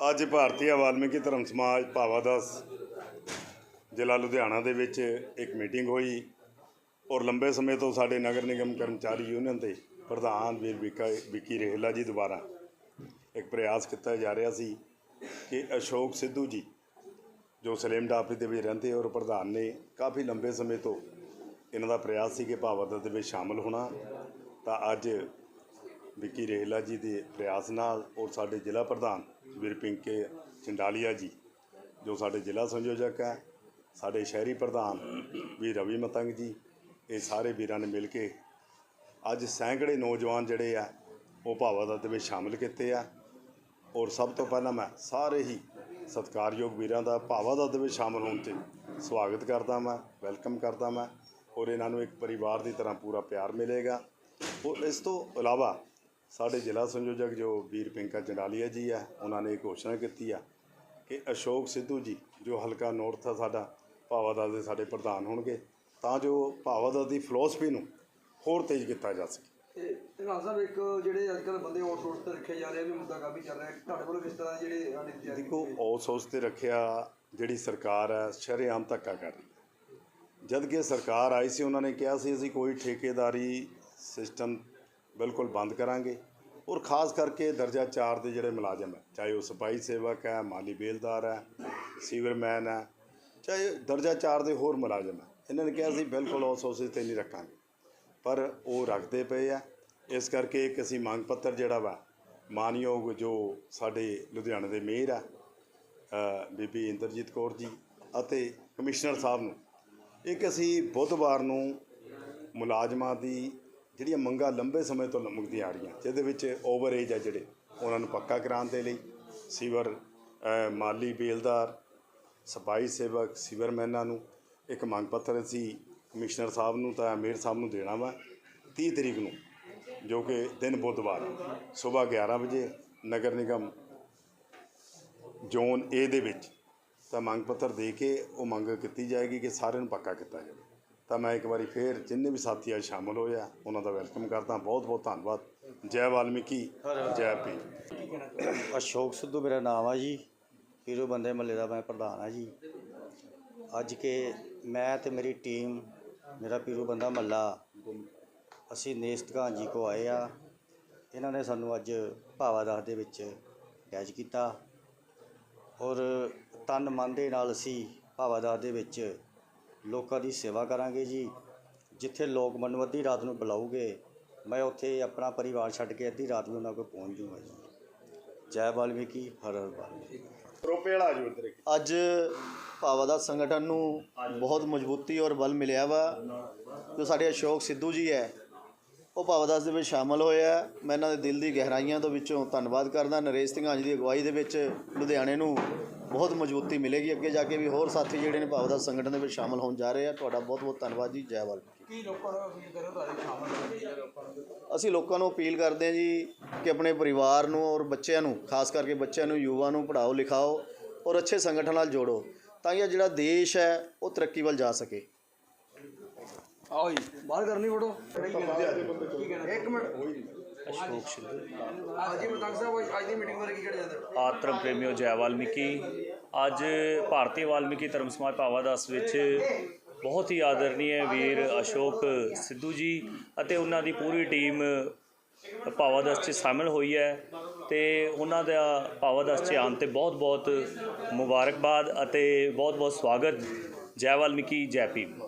ਅੱਜ ਭਾਰਤੀ ਵਾਲਮੀਕੀ ਧਰਮ ਸਮਾਜ ਭਾਵਾਦਾਸ ਜ਼ਿਲ੍ਹਾ ਲੁਧਿਆਣਾ ਦੇ ਵਿੱਚ ਇੱਕ ਮੀਟਿੰਗ ਹੋਈ ਔਰ ਲੰਬੇ ਸਮੇਂ ਤੋਂ ਸਾਡੇ ਨਗਰ ਨਿਗਮ ਕਰਮਚਾਰੀ ਯੂਨੀਅਨ ਦੇ ਪ੍ਰਧਾਨ ਵੀਰ ਵਿਕਾ ਵਿੱਕੀ ਰੇਹਲਾ ਜੀ ਦੁਆਰਾ ਇੱਕ ਪ੍ਰਯਾਸ ਕੀਤਾ ਜਾ ਰਿਹਾ ਸੀ ਕਿ ਅਸ਼ੋਕ ਸਿੱਧੂ ਜੀ, ਜੋ ਸਲੇਮ ਡਾਪਰੀ ਦੇ ਵਿੱਚ ਰਹਿੰਦੇ ਔਰ ਪ੍ਰਧਾਨ ਨੇ, ਕਾਫੀ ਲੰਬੇ ਸਮੇਂ ਤੋਂ ਇਹਨਾਂ ਦਾ ਪ੍ਰਯਾਸ ਸੀ ਕਿ ਭਾਵਾਦਾਸ ਦੇ ਵਿੱਚ ਸ਼ਾਮਲ ਹੋਣਾ। ਤਾਂ ਅੱਜ ਵਿੱਕੀ ਰੇਹਲਾ ਜੀ ਦੇ ਪ੍ਰਯਾਸ ਨਾਲ ਔਰ ਸਾਡੇ ਜ਼ਿਲ੍ਹਾ ਪ੍ਰਧਾਨ ਵੀਰਪਿੰਕੇ ਚੰਡਾਲੀਆ ਜੀ, ਜੋ ਸਾਡੇ ਜ਼ਿਲ੍ਹਾ ਸੰਯੋਜਕ ਹੈ, ਸਾਡੇ ਸ਼ਹਿਰੀ ਪ੍ਰਧਾਨ ਵੀ ਰਵੀ ਮਤੰਗ ਜੀ, ਇਹ ਸਾਰੇ ਵੀਰਾਂ ਨੇ ਮਿਲ ਕੇ ਅੱਜ ਸੈਂਕੜੇ ਨੌਜਵਾਨ ਜਿਹੜੇ ਆ, ਉਹ ਭਾਵਾਦਾ ਦੇ ਵਿੱਚ ਸ਼ਾਮਲ ਕੀਤੇ ਆ। ਔਰ ਸਭ ਤੋਂ ਪਹਿਲਾਂ ਮੈਂ ਸਾਰੇ ਹੀ ਸਤਿਕਾਰਯੋਗ ਵੀਰਾਂ ਦਾ ਭਾਵਾਦਾ ਦੇ ਵਿੱਚ ਸ਼ਾਮਲ ਹੋਣ ਤੇ ਸਵਾਗਤ ਕਰਦਾ ਮੈਂ, ਵੈਲਕਮ ਕਰਦਾ ਮੈਂ। ਔਰ ਇਹਨਾਂ ਨੂੰ ਇੱਕ ਪਰਿਵਾਰ ਦੀ ਤਰ੍ਹਾਂ ਪੂਰਾ ਪਿਆਰ ਮਿਲੇਗਾ। ਔਰ ਇਸ ਤੋਂ ਇਲਾਵਾ ਸਾਡੇ ਜ਼ਿਲ੍ਹਾ ਸੰਯੋਜਕ ਜੋ ਵੀਰ ਪਿੰਕਾ ਚੰਡਾਲੀਆ ਜੀ ਆ ਉਹਨਾਂ ਨੇ ਇਹ ਘੋਸ਼ਣਾ ਕੀਤੀ ਆ ਕਿ ਅਸ਼ੋਕ ਸਿੱਧੂ ਜੀ ਜੋ ਹਲਕਾ ਨੌਰਥ ਆ ਸਾਡਾ ਭਾਵਾਦਾਸ ਦੇ ਸਾਡੇ ਪ੍ਰਧਾਨ ਹੋਣਗੇ ਤਾਂ ਜੋ ਭਾਵਾਦਾਸ ਦੀ ਫਿਲਾਸਫੀ ਨੂੰ ਹੋਰ ਤੇਜ਼ ਕੀਤਾ ਜਾ ਸਕੇ। ਤੇ ਧਨਾਲ ਸਾਹਿਬ ਇੱਕ ਜਿਹੜੇ ਅੱਜ ਬੰਦੇ ਆਊਟਸੋਰਸ ਤੇ ਰੱਖੇ ਜਾ ਰਹੇ ਵੀ ਮੁੱਦਾ ਕਾਫੀ ਚੱਲ ਰਿਹਾ। ਤੁਹਾਡੇ ਕੋਲ ਕਿਸ ਤਰ੍ਹਾਂ ਜਿਹੜੇ ਤਿਆਰੀ ਦੇਖੋ ਔਸੌਸ ਤੇ ਰੱਖਿਆ ਜਿਹੜੀ ਸਰਕਾਰ ਹੈ ਸ਼ਰੇਆਮ ਧੱਕਾ ਕਰ ਰਹੀ ਹੈ ਜਦ ਕਿ ਸਰਕਾਰ ਆਈ ਸੀ ਉਹਨਾਂ ਨੇ ਕਿਹਾ ਸੀ ਅਸੀਂ ਕੋਈ ਠੇਕੇਦਾਰੀ ਸਿਸਟਮ ਬਿਲਕੁਲ ਬੰਦ ਕਰਾਂਗੇ। ਔਰ ਖਾਸ ਕਰਕੇ ਦਰਜਾ 4 ਦੇ ਜਿਹੜੇ ਮੁਲਾਜ਼ਮ ਹੈ, ਚਾਹੇ ਉਹ ਸਫ਼ਾਈ ਸੇਵਕ ਹੈ, ਮਾਲੀ ਬੇਲਦਾਰ ਹੈ, ਸੀਵਰਮੈਨ ਹੈ, ਚਾਹੇ ਦਰਜਾ 4 ਦੇ ਹੋਰ ਮੁਲਾਜ਼ਮ ਹੈ, ਇਹਨਾਂ ਨੇ ਕਿਹਾ ਸੀ ਬਿਲਕੁਲ ਔਸੌਸ ਤੇ ਨਹੀਂ ਰੱਖਾਂਗੇ। ਪਰ ਉਹ ਰੱਖਦੇ ਪਏ ਆ। ਇਸ ਕਰਕੇ ਇੱਕ ਅਸੀਂ ਮੰਗ ਪੱਤਰ ਜਿਹੜਾ ਵਾ, ਮਾਨਯੋਗ ਜੋ ਸਾਡੇ ਲੁਧਿਆਣੇ ਦੇ ਮੇਅਰ ਆ ਬੀਬੀ ਇੰਦਰਜੀਤ ਕੌਰ ਜੀ ਅਤੇ ਕਮਿਸ਼ਨਰ ਸਾਹਿਬ ਨੂੰ, ਇੱਕ ਅਸੀਂ ਬੁੱਧਵਾਰ ਨੂੰ ਮੁਲਾਜ਼ਮਾਂ ਦੀ ਜਿਹੜੀਆਂ ਮੰਗਾਂ ਲੰਬੇ ਸਮੇਂ ਤੋਂ ਲੰਮਕਦੀਆਂ ਆ ਰਹੀਆਂ, ਜਿਹਦੇ ਵਿੱਚ ਓਵਰ ਏਜ ਆ ਜਿਹੜੇ, ਉਹਨਾਂ ਨੂੰ ਪੱਕਾ ਕਰਾਉਣ ਦੇ ਲਈ, ਸੀਵਰ ਮਾਲੀ ਬੇਲਦਾਰ ਸਫ਼ਾਈ ਸੇਵਕ, ਸੀਵਰਮੈਨਾਂ ਨੂੰ ਇੱਕ ਮੰਗ ਪੱਤਰ ਅਸੀਂ ਕਮਿਸ਼ਨਰ ਸਾਹਿਬ ਨੂੰ ਤਾਂ ਮੇਅਰ ਸਾਹਿਬ ਨੂੰ ਦੇਣਾ ਵਾ 30 ਤਰੀਕ ਨੂੰ, ਜੋ ਕਿ ਦਿਨ ਬੁੱਧਵਾਰ, ਸਵੇਰ 11 ਵਜੇ ਨਗਰ ਨਿਗਮ ਜ਼ੋਨ ਏ ਦੇ ਵਿੱਚ ਤਾਂ ਮੰਗ ਪੱਤਰ ਦੇ ਕੇ ਉਹ ਮੰਗ ਕੀਤੀ ਜਾਏਗੀ ਕਿ ਸਾਰਿਆਂ ਨੂੰ ਪੱਕਾ ਕੀਤਾ ਜਾਵੇ। ਤਾਂ ਮੈਂ ਇੱਕ ਵਾਰੀ ਫੇਰ ਜਿੰਨੇ ਵੀ ਸਾਥੀ ਅੱਜ ਸ਼ਾਮਲ ਹੋਏ ਆ, ਉਹਨਾਂ ਦਾ ਵੈਲਕਮ ਕਰਦਾ। ਬਹੁਤ ਬਹੁਤ ਧੰਨਵਾਦ। ਜੈ ਵਾਲਮੀਕੀ, ਜੈ ਪੀ ਅਸ਼ੋਕ ਸਿੱਧੂ ਮੇਰਾ ਨਾਮ ਆ ਜੀ। ਪੀਰੂ ਬੰਦੇ ਮੱਲੇ ਦਾ ਮੈਂ ਪ੍ਰਧਾਨ ਆ ਜੀ। ਅੱਜ ਕੇ ਮੈਂ ਤੇ ਮੇਰੀ ਟੀਮ ਮੇਰਾ ਪੀਰੂ ਬੰਦਾ ਮੱਲਾ, ਅਸੀਂ ਨੇਸਤਗਾਂ ਜੀ ਕੋ ਆਏ ਆ। ਇਹਨਾਂ ਨੇ ਸਾਨੂੰ ਅੱਜ ਭਾਵਾਦਾਸ ਦੇ ਵਿੱਚ ਅਟੈਚ ਕੀਤਾ। ਔਰ ਤਨ ਮਨ ਦੇ ਨਾਲ ਅਸੀਂ ਭਾਵਾਦਾਸ ਦੇ ਵਿੱਚ ਲੋਕਾਂ ਦੀ ਸੇਵਾ ਕਰਾਂਗੇ ਜੀ। ਜਿੱਥੇ ਲੋਕ ਮੈਨੂੰ ਅੱਧੀ ਰਾਤ ਨੂੰ ਬੁਲਾਉਗੇ ਮੈਂ ਉੱਥੇ ਆਪਣਾ ਪਰਿਵਾਰ ਛੱਡ ਕੇ ਅੱਧੀ ਰਾਤ ਨੂੰ ਉਹਨਾਂ ਕੋਲ ਪਹੁੰਚ ਜੂਗਾ ਜੀ। ਜੈ ਵਾਲਮੀਕੀ ਹਰ ਹਰ ਵਾਲਮੀਕੀ। ਰੋਪੇ ਵਾਲਾ ਜੋ ਇੱਕ। ਅੱਜ ਭਾਵਾਦਾ ਸੰਗਠਨ ਨੂੰ ਬਹੁਤ ਮਜ਼ਬੂਤੀ ਔਰ ਬਲ ਮਿਲਿਆ ਵਾ। ਜੋ ਸਾਡੇ ਅਸ਼ੋਕ ਸਿੱਧੂ ਜੀ ਹੈ ਉਹ ਭਾਵਾਦਾਸ ਦੇ ਵਿੱਚ ਸ਼ਾਮਲ ਹੋਏ ਆ। ਮੈਂ ਇਹਨਾਂ ਦੇ ਦਿਲ ਦੀ ਗਹਿਰਾਈਆਂ ਤੋਂ ਵਿੱਚੋਂ ਧੰਨਵਾਦ ਕਰਦਾ। ਨਰੇਸ਼ ਸਿੰਘਾਂ ਜੀ ਦੀ ਅਗਵਾਈ ਦੇ ਵਿੱਚ ਲੁਧਿਆਣੇ ਨੂੰ ਬਹੁਤ ਮਜ਼ਬੂਤੀ ਮਿਲੇਗੀ ਅੱਗੇ ਜਾ ਕੇ ਵੀ ਹੋਰ ਸਾਥੀ ਜਿਹੜੇ ਨੇ ਭਾਵਾਦਾਸ ਸੰਗਠਨ ਦੇ ਵਿੱਚ ਸ਼ਾਮਲ ਹੋਣ ਜਾ ਰਹੇ ਆ। ਤੁਹਾਡਾ ਬਹੁਤ ਬਹੁਤ ਧੰਨਵਾਦ ਜੀ। ਜੈ ਵਾਲਮੀਕੀ ਕੀ ਲੋਕਾਂ ਨੂੰ ਅਪੀਲ ਕਰੋ ਤੁਹਾਡੇ ਸ਼ਾਮਲ ਹੋਣ ਦੀ? ਲੋਕਾਂ ਨੂੰ ਅਸੀਂ ਲੋਕਾਂ ਨੂੰ ਅਪੀਲ ਕਰਦੇ ਹਾਂ ਜੀ ਕਿ ਆਪਣੇ ਪਰਿਵਾਰ ਨੂੰ ਔਰ ਬੱਚਿਆਂ ਨੂੰ ਖਾਸ ਕਰਕੇ ਬੱਚਿਆਂ ਨੂੰ ਯੁਵਾ ਨੂੰ ਪੜ੍ਹਾਓ ਲਿਖਾਓ ਔਰ ਅੱਛੇ ਸੰਗਠਨ ਨਾਲ ਜੋੜੋ ਤਾਂ ਕਿ ਇਹ ਜਿਹੜਾ ਦੇਸ਼ ਹੈ ਉਹ ਤਰੱਕੀ ਵੱਲ ਜਾ ਸਕੇ। ਆਓ ਜੀ ਬਾਹਰ ਕਰਨੀ ਫੋਟੋ। ਇੱਕ ਮਿੰਟ। ਅਸ਼ੋਕ ਸਿੱਧੂ ਹਾਂਜੀ ਮਤੰਗ ਸਾਹਿਬ ਅੱਜ ਦੀ ਮੀਟਿੰਗ ਬਾਰੇ ਕੀ ਕਹਿਣਾ ਚਾਹੁੰਦੇ ਆਦ ਧਰਮ ਪ੍ਰੇਮੀਓ ਜੈ ਵਾਲਮੀਕੀ। ਅੱਜ ਭਾਰਤੀ ਵਾਲਮੀਕੀ ਧਰਮ ਸਮਾਜ ਭਾਵਾਦਾਸ ਵਿੱਚ ਬਹੁਤ ਹੀ ਆਦਰਨੀय ਵੀਰ ਅਸ਼ੋਕ ਸਿੱਧੂ ਜੀ ਅਤੇ ਉਹਨਾਂ ਦੀ ਪੂਰੀ ਟੀਮ ਭਾਵਾਦਾਸ 'ਚ ਸ਼ਾਮਿਲ ਹੋਈ ਹੈ ਤੇ ਉਹਨਾਂ ਦਾ ਭਾਵਾਦਾਸ 'ਚ ਆਉਣ ਤੇ ਬਹੁਤ ਬਹੁਤ ਮੁਬਾਰਕਬਾਦ ਅਤੇ ਬਹੁਤ ਬਹੁਤ ਸਵਾਗਤ ਜੈ ਵਾਲਮੀਕੀ ਜੈ ਭੀਮ।